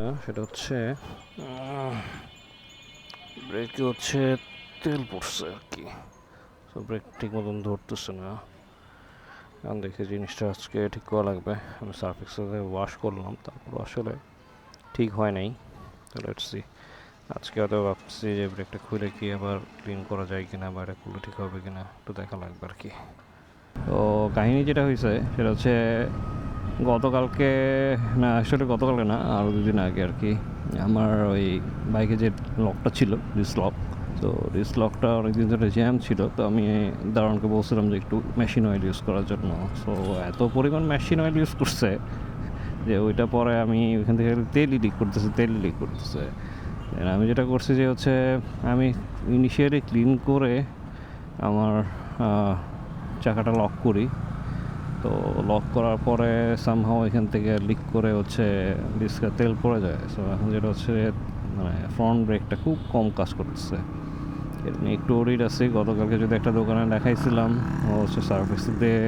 যেটা সেটা হচ্ছে ব্রেকে হচ্ছে তেল পড়ছে আর কি। তো ব্রেক ঠিক মতন ধরতেছে না। কারণ দেখি জিনিসটা আজকে ঠিক করা লাগবে। আমি সার্ফ এক্সেলে ওয়াশ করলাম, তারপর আসলে ঠিক হয় নাই। তো লেটস সি আজকে হয়তো ভাবছি যে ব্রেকটা খুলে কি আবার ক্লিন করা যায় কিনা বা এটা খুলে ঠিক হবে কিনা, একটু দেখা লাগবে আর কি। তো, কাহিনী যেটা হয়েছে সেটা হচ্ছে গতকালকে, না আসলে গতকালকে না আরও দুদিন আগে আর কি, আমার ওই বাইকে যে লকটা ছিল রিস লক তো রিস লকটা অনেকদিন ধরে জ্যাম ছিল, তো আমি দারণকে বলছিলাম যে একটু মেশিন অয়েল ইউজ করার জন্য। সো এত পরিমাণ মেশিন অয়েল ইউজ করছে যে ওইটা পরে আমি ওইখান থেকে তেলই লিক করতেছে তেল লিক করতেছে। আমি যেটা করছি যে হচ্ছে, আমি ইনিশিয়ালি ক্লিন করে আমার চাকাটা লক করি। তো লক করার পরে সামহাও এখান থেকে লিক করে হচ্ছে ডিস্কে তেল পড়ে যায়। সো এখন যেটা হচ্ছে মানে ফ্রন্ট ব্রেকটা খুব কম কাজ করতেছে। এর নিয়ে একটু ওরিড আছে, গতকালকে যদি একটা দোকানে দেখাইছিলাম, ও হচ্ছে সার্ভিস দিয়ে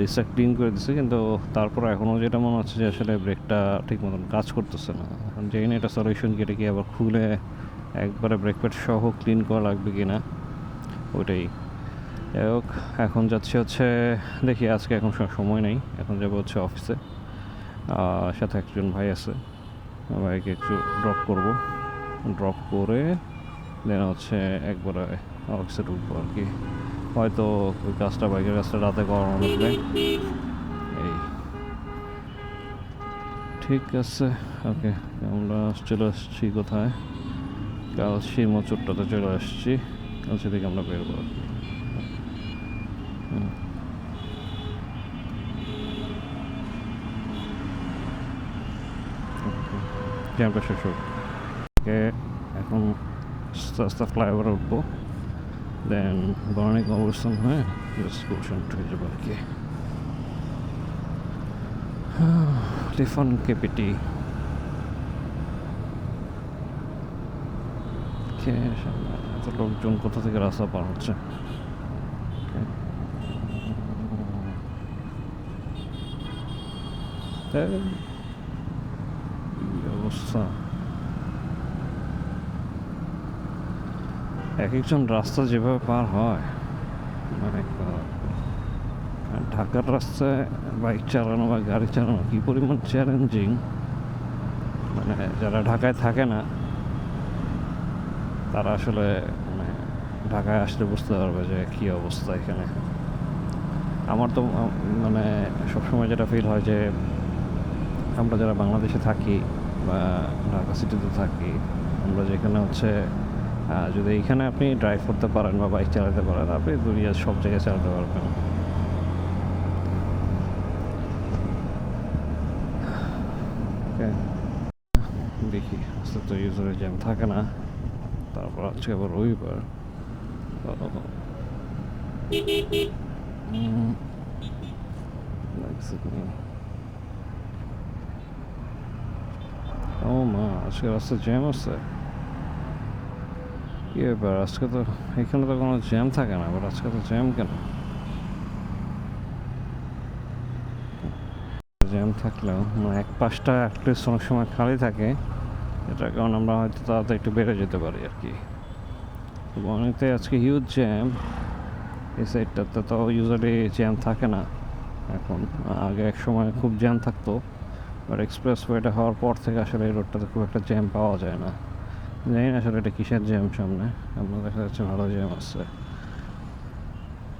রিস্টার্ট ক্লিন করে দিচ্ছে কিন্তু তারপর এখনও যেটা মনে হচ্ছে যে আসলে ব্রেকটা ঠিক মতন কাজ করতেছে না। এখন জানি না এটা সলিউশন কি, এটা কি আবার খুলে একবারে ব্রেক প্যাড সহ ক্লিন করা লাগবে কি না ওইটাই। যাই হোক, এখন যাচ্ছে হচ্ছে, দেখি আজকে এখন সময় নেই, এখন যাব হচ্ছে অফিসে সাথে একজন ভাই আছে ভাইকে একটু ড্রপ করব। ড্রপ করে দেন হচ্ছে একবারে অফিসে ঢুকবো আর কি। হয়তো ওই কাজটা বাইকের কাজটা রাতে করানো লাগবে। এই। ঠিক আছে, ওকে, আমরা চলে আসছি কোথায়? কাল শিমো চুট্টাতে চলে আসছি, কাল সেদিকে আমরা বেরবো আর কি। জ্যামটা শেষ হোক এখন আস্তে আস্তে ফ্লাইওভারে উঠবো দেন বর্ণিক অবস্থান হয়ে গোশন উঠে যাব আর কি লিফন কেপিটি এত লোকজন কোথা থেকে রাস্তা পার হচ্ছে Okay. এই, কি অবস্থা। এক একজন রাস্তা যেভাবে পার হয় মানে ঢাকার রাস্তায় বাইক চালানো বা গাড়ি চালানো কী পরিমাণ চ্যালেঞ্জিং মানে যারা ঢাকায় থাকে না, তারা আসলে মানে ঢাকায় আসলে বুঝতে পারবে যে কী অবস্থা এখানে। আমার তো মানে সবসময় যেটা ফিল হয় যে আমরা যারা বাংলাদেশে থাকি বা ঢাকা সিটিতে থাকি, আমরা যেখানে হচ্ছে যদি এখানে আপনি ড্রাইভ করতে পারেন বা বাইক চালাতে পারেন, আপনি দুনিয়ার সব জায়গায় চালাতে পারবেন। দেখি আস্তে তো ইউজারের জ্যাম থাকে না। তারপর আজকে আবার রবিবার। ও মা, আজকে রাস্তা জ্যাম আছে? কি ব্যাপার, আজকে তো এখানে তো কোনো জ্যাম থাকে না বাট আজকে তো জ্যাম কেন? জ্যাম থাকলেও মানে এক পাশটা অ্যাটলিস্ট অনেক সময় খালি থাকে, এটার কারণে আমরা হয়তো তাড়াতাড়ি একটু বেড়ে যেতে পারি আর কি। বনেতে আজকে হিউজ জ্যাম এই সাইডটাতে তো ইউজুয়ালি জ্যাম থাকে না। এখন আগে এক সময় খুব জ্যাম থাকতো। আর এক্সপ্রেস ওয়েটা হওয়ার পর থেকে আসলে এই রোডটাতে খুব একটা জ্যাম পাওয়া যায় না। জানি না আসলে এটা কিসের জ্যাম সামনে। আপনার দেখা যাচ্ছে ভালো জ্যাম আছে।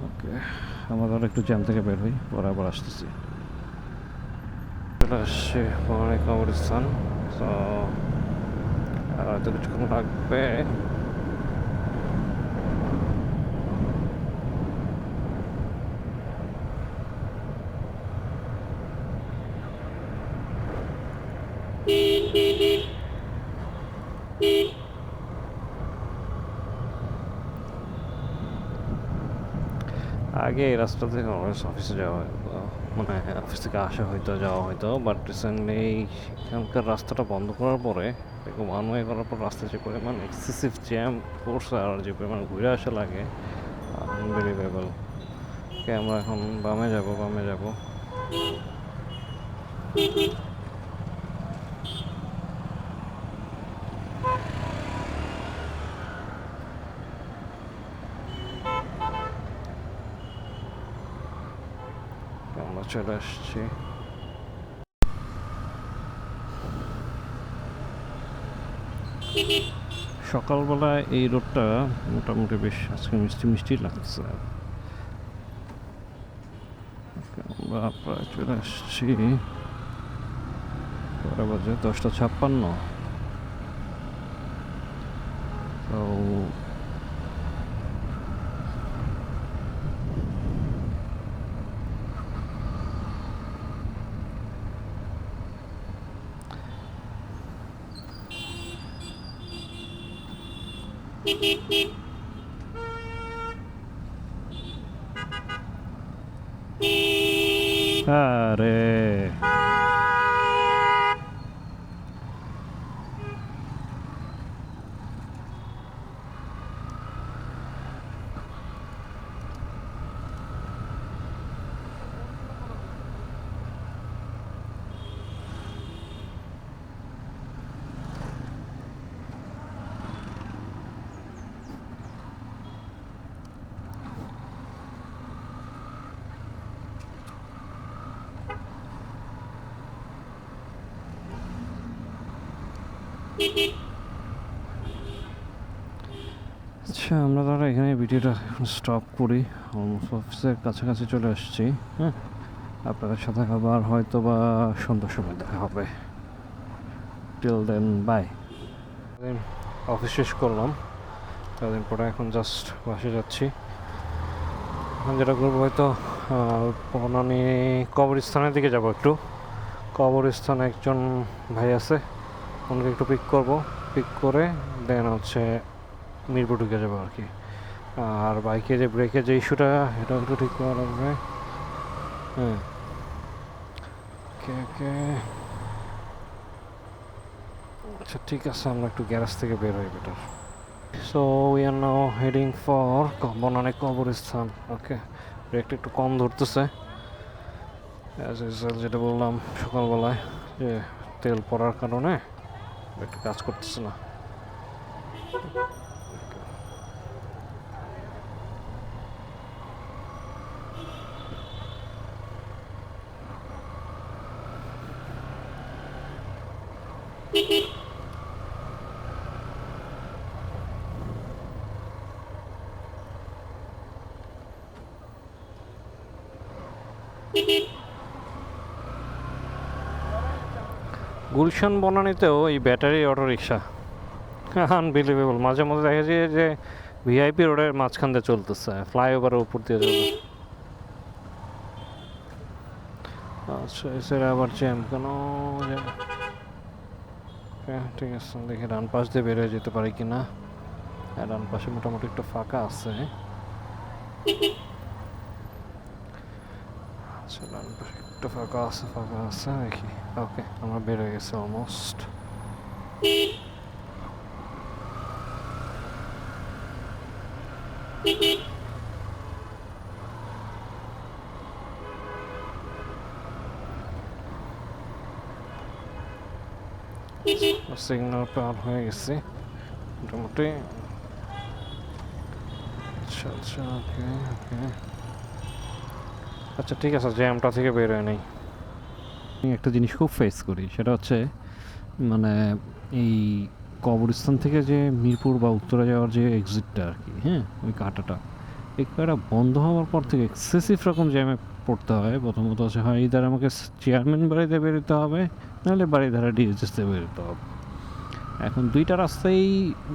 ওকে আমরা একটু জ্যাম থেকে বের হই, পরে আবার আসতেছি। আসছে পৌরাণিক কবরস্থান। তো হয়তো কিছুক্ষণ লাগবে। আগে এই রাস্তা থেকে অফিসে যাওয়া মানে অফিস থেকে আসা হয়তো, যাওয়া হয়তো বাট রিসেন্টলি এখানকার রাস্তাটা বন্ধ করার পরে ওয়ান ওয়ে করার পর রাস্তা যে পরিমাণ এক্সেসিভ জ্যাম করছে আর যে পরিমাণ ঘুরে আসা লাগে আনবিলিভেবল আমরা এখন বামে যাব বামে যাব। চলে আসছি। সকালবেলা এই রোডটা মোটামুটি বেশ আজকে মিষ্টি মিষ্টি লাগছে। আমরা প্রায় চলে আসছি। কটা বাজে দশটা ছাপ্পান্ন। তো আরে আচ্ছা আমরা তাহলে এখানে ভিডিওটা স্টপ করি। অলমোস্ট অফিসের কাছাকাছি চলে আসছি হ্যাঁ? আপনাদের সাথে আবার হয়তো বা সন্ধ্যার সময় দেখা হবে। টিল দেন বাই অফিস শেষ করলাম। তাদের পরে এখন জাস্ট বাসে যাচ্ছি। এখন যেটা করব হয়তো বনানি কবরস্থানের দিকে যাব একটু। কবরস্থানে একজন ভাই আছে। ওনাকে একটু পিক করব। পিক করে দেন হচ্ছে মিরপুর ঢুকে যাব আর কি আর বাইকে যে ব্রেকের যে ইস্যুটা এটা একটু ঠিক করা লাগবে। হ্যাঁ। আচ্ছা ঠিক আছে, আমরা একটু গ্যারেজ থেকে বের হই better so we are now heading for বনানে কবরস্থান। ওকে ব্রেকটা একটু কম ধরতেছে। অ্যাজ যেটা বললাম সকালবেলায়, যে তেল পড়ার কারণে। একটু কাজ করতেছে না। গুলশান বনানীতেও এই ব্যাটারি অটো রিক্সা আনবিলিভেবল মাঝে মধ্যে দেখা যায় যে ভিআইপি রোডের মাঝখান দিয়ে চলতেছে ফ্লাইওভারের উপর দিয়ে চলতেছে। আচ্ছা এছাড়া আবার জ্যাম কেন? ঠিক আছে, দেখি ডান পাশ দিয়ে বের হয়ে যেতে পারি কি না হ্যাঁ ডান পাশে মোটামুটি একটু ফাঁকা আছে। আচ্ছা ডান একটু ফাঁকা আছে ফাঁকা আছে দেখি ওকে আমরা বের হয়ে গেছি অলমোস্ট সিগন্যাল পার হয়ে গেছি মোটামুটি আচ্ছা আচ্ছা ওকে ওকে আচ্ছা ঠিক আছে জ্যামটা থেকে বের হয় নাই। আমি একটা জিনিস খুব ফেস করি, সেটা হচ্ছে মানে এই কবরস্থান থেকে যে মিরপুর বা উত্তরা যাওয়ার যে এক্সিটটা আর কি হ্যাঁ ওই কাটাটা এই বন্ধ হওয়ার পর থেকে এক্সেসিভ রকম জ্যামে পড়তে হয়। প্রথমত হচ্ছে হয় ইদার আমাকে চেয়ারম্যান বাড়িতে বেরোতে হবে, নাহলে বাড়ি ধারা ডিএসএসতে বেরোতে হবে। এখন দুইটা রাস্তাই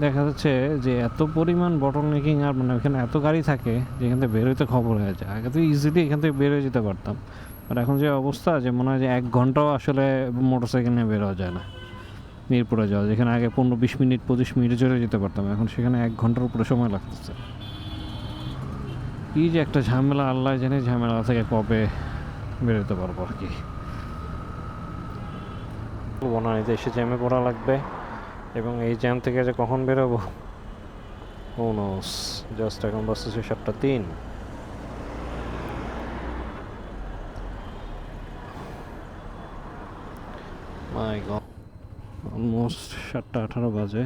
দেখা যাচ্ছে যে এত পরিমাণ বটল মেকিং আর মানে ওখানে এত গাড়ি থাকে যে এখান থেকে বেরোতে খবর হয়ে যায়। আগে তো ইজিলি এখান থেকে বেরোয় যেতে পারতাম। আর এখন যে অবস্থা যে মনে হয় যে এক ঘন্টাও আসলে মোটর সাইকেল নিয়ে বেরোয়া যায় না। মিরপুরে যাওয়া, যেখানে আগে পনেরো বিশ মিনিট, পঁচিশ মিনিটে চলে যেতে পারতাম, এখন সেখানে এক ঘণ্টার উপরে সময় লাগতেছে। কি যে একটা ঝামেলা, আল্লাহ জানে ঝামেলা থেকে কবে বেরোতে পারব আর কি। বনানীতে এসে জ্যামে পড়া লাগবে। এবং এই জ্যাম থেকে যে কখন বেরোবো? ও জাস্ট এখন বাসতেছে সাতটা তিন। মাই গড অলমোস্ট সাতটা আঠারো বাজে।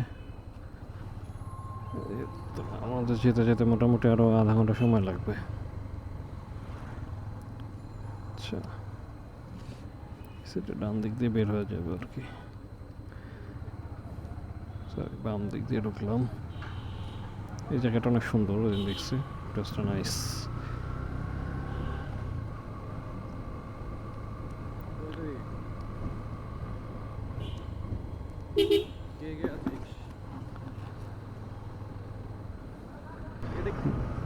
আমাদের যেতে যেতে মোটামুটি আরও আধা ঘণ্টা সময় লাগবে। আচ্ছা। সেটা ডান দিক দিয়ে বের হয়ে যাবে আর কি। বাম দিক দিয়ে ঢুকলাম। এই জায়গাটা অনেক সুন্দর ওদিন দেখছি। জাস্ট নাইস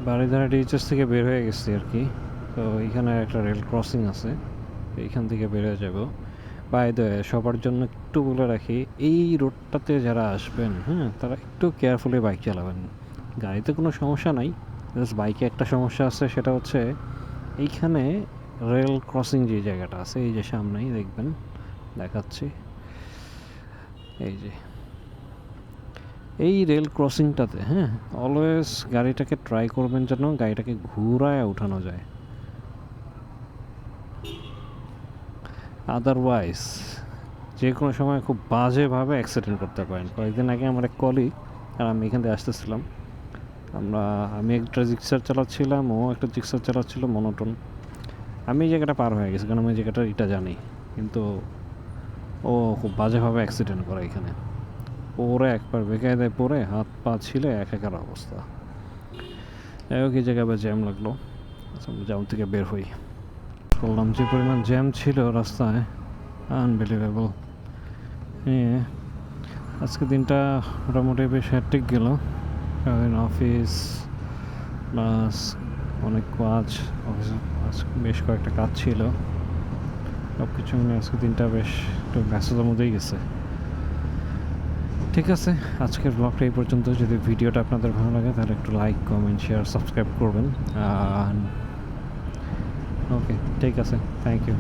বাড়িধারা ডিএইচএস থেকে বের হয়ে গেছি আর কি। তো এখানে একটা রেল ক্রসিং আছে। এইখান থেকে বের হয়ে যাব। বাই দ্য সবার জন্য একটু বলে রাখি, এই রোডটাতে যারা আসবেন হ্যাঁ তারা একটু কেয়ারফুলি বাইক চালাবেন। গাড়িতে কোনো সমস্যা নাই জাস্ট বাইকে একটা সমস্যা আছে, সেটা হচ্ছে এইখানে রেল ক্রসিং যে জায়গাটা আছে, এই যে সামনেই দেখবেন, দেখাচ্ছি। এই যে। এই রেল ক্রসিংটাতে হ্যাঁ অলওয়েজ গাড়িটাকে ট্রাই করবেন যেন গাড়িটাকে ঘুরায় উঠানো যায়। আদারওয়াইজ যে কোনো সময় খুব বাজেভাবে অ্যাক্সিডেন্ট করতে পারেন। কয়েকদিন আগে আমার এক কলিগ আর আমি এখান থেকে আসতেছিলাম। আমরা, আমি একটা জিক্সার চালাচ্ছিলাম, ও একটা জিক্সার চালাচ্ছিল মনোটন আমি জায়গাটা পার হয়ে গেছি, কারণ আমি জায়গাটা এটা জানি। কিন্তু ও খুব বাজেভাবে অ্যাক্সিডেন্ট করে এখানে। পরে একবার বেকায়দায় পরে হাত পা ছিলে এক একার অবস্থা। যাই হোক, এই জায়গায় আবার জ্যাম লাগল। আচ্ছা আমরা জ্যাম থেকে বের হই। বললাম যে পরিমাণ জ্যাম ছিল রাস্তায় আনবিলিভেবল হ্যাঁ আজকে দিনটা মোটামুটি বেশ হ্যাট্রিক গেল। কারণ অফিস প্লাস অনেক কাজ অফিসে বেশ কয়েকটা কাজ ছিল। সব কিছু মিলে আজকে দিনটা বেশ একটু ব্যস্ততার মধ্যেই গেছে। ঠিক আছে, আজকের ব্লগটা এই পর্যন্ত। যদি ভিডিওটা আপনাদের ভালো লাগে তাহলে একটু লাইক কমেন্ট শেয়ার সাবস্ক্রাইব করবেন। ওকে ঠিক আছে থ্যাংক ইউ